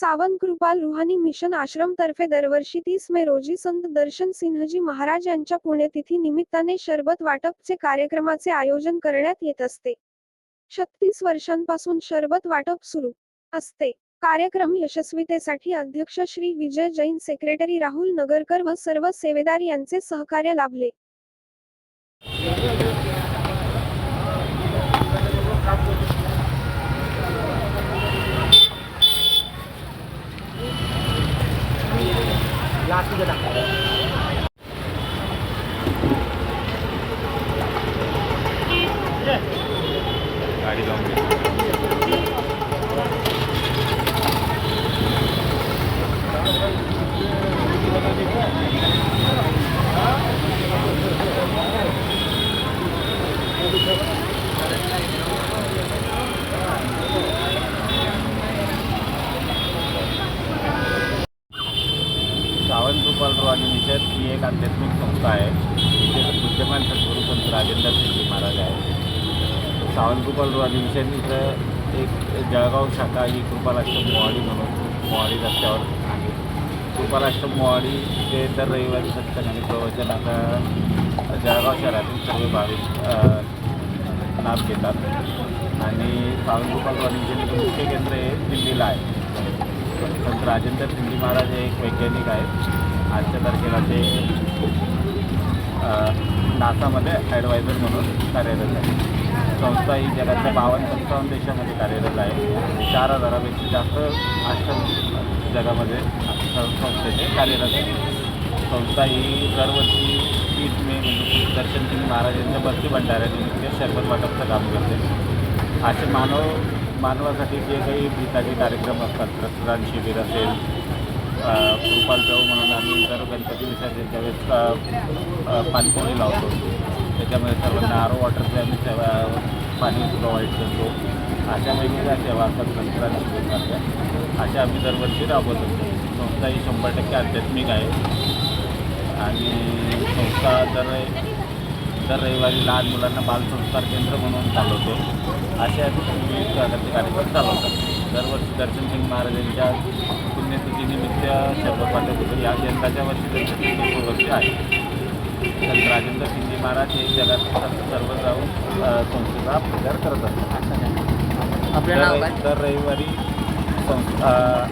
Sawant Kripal Ruhani mission आश्रम तर्फे दरवर्षी तीस मे रोजी संत दर्शन सिंहजी महाराज यांच्या पुण्यतिथी निमित्ताने शरबत वाटपचे कार्यक्रमाचे आयोजन करण्यात येत असते. छत्तीस वर्षांपासून शरबत वाटप सुरू असते. कार्यक्रम यशस्वीतेसाठी अध्यक्ष श्री विजय जैन सेक्रेटरी राहुल नगरकर व सर्व सेवेदार यांचे सहकार्य लाभले. লাস্ট দিকে দেখা গাড়ি Thank you. आध्यात्मिक संस्था आहे. इथे विद्यमान सद्गुरू संत राजेंद्र सिंगजी महाराज आहे सावंत गोपाल आणि इथं एक जळगाव शाखा ही कृपाराष्ट्र मोहाडी म्हणून मोहाडी रस्त्यावर आहे. कृपालाश्रम मोहाडी ते तर रविवारी सत्संग आणि प्रवचन आता जळगाव शहरातील सर्व भाविक लाभ घेतात. आणि सावंत गोपाल आणि मुख्य केंद्र हे दिल्लीला आहे. संत राजेंद्र सिंधी महाराज हे एक वैज्ञानिक आहेत. आजच्या तारखेला ते नासामध्ये ॲडवायझर म्हणून कार्यरत आहे. संस्था ही जगातल्या बावन्न पंचावन्न देशामध्ये कार्यरत आहे. चार हजारापेक्षा जास्त आश्रम जगामध्ये संस्थेचे कार्यरत आहे. संस्था ही दरवर्षी तीस मे म्हणजे दर्शन सिंग महाराजांच्या भक्ती भंडाऱ्यानिमित्त शरबत वाटपचं काम करते. असे मानव मानवासाठी जे काही गीताचे कार्यक्रम असतात रक्तदान शिबिर असेल कृपाल देव म्हणून आम्ही दर गणपती विसर्जन त्यावेळेस अ, पाणपोळी लावतो. त्याच्यामध्ये सर्वांना आरो वॉटरचे आम्ही सेवा पाणी प्रोव्हाइड करतो. अशा वेगवेगळ्या सेवा असतात रक्तदान अशा आम्ही दरवर्षी राबवत. असतो संस्था ही शंभर टक्के आध्यात्मिक आहे. आणि संस्था दर दर रविवारी लहान मुलांना बालसंस्कार केंद्र म्हणून चालवतो. असे आम्ही विविध प्रकारचे कार्यक्रम चालवतात दरवर्षी दर्शन सिंग महाराजांच्या शरबत वाटप होतं या यंदाच्या वर्षी त्यांचं वर्ष आहे. संत राजेंद्र सिंगी महाराज हे जगात सर्व- जाऊन संस्थेचा प्रचार करत असतात. दर रविवारी संस- अ,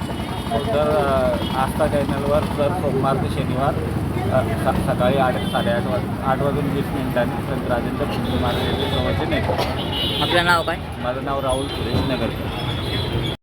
दर अ, आस्था चॅनलवर दर सोमवार ते शनिवार सकाळी आठ साडेआठ वाज आठ वाजून वीस मिनिटांनी संत राजेंद्र सिंगी महाराज यांचे प्रवचन आहे आपलं नाव काय? माझं नाव राहुल सुरेश नगरकर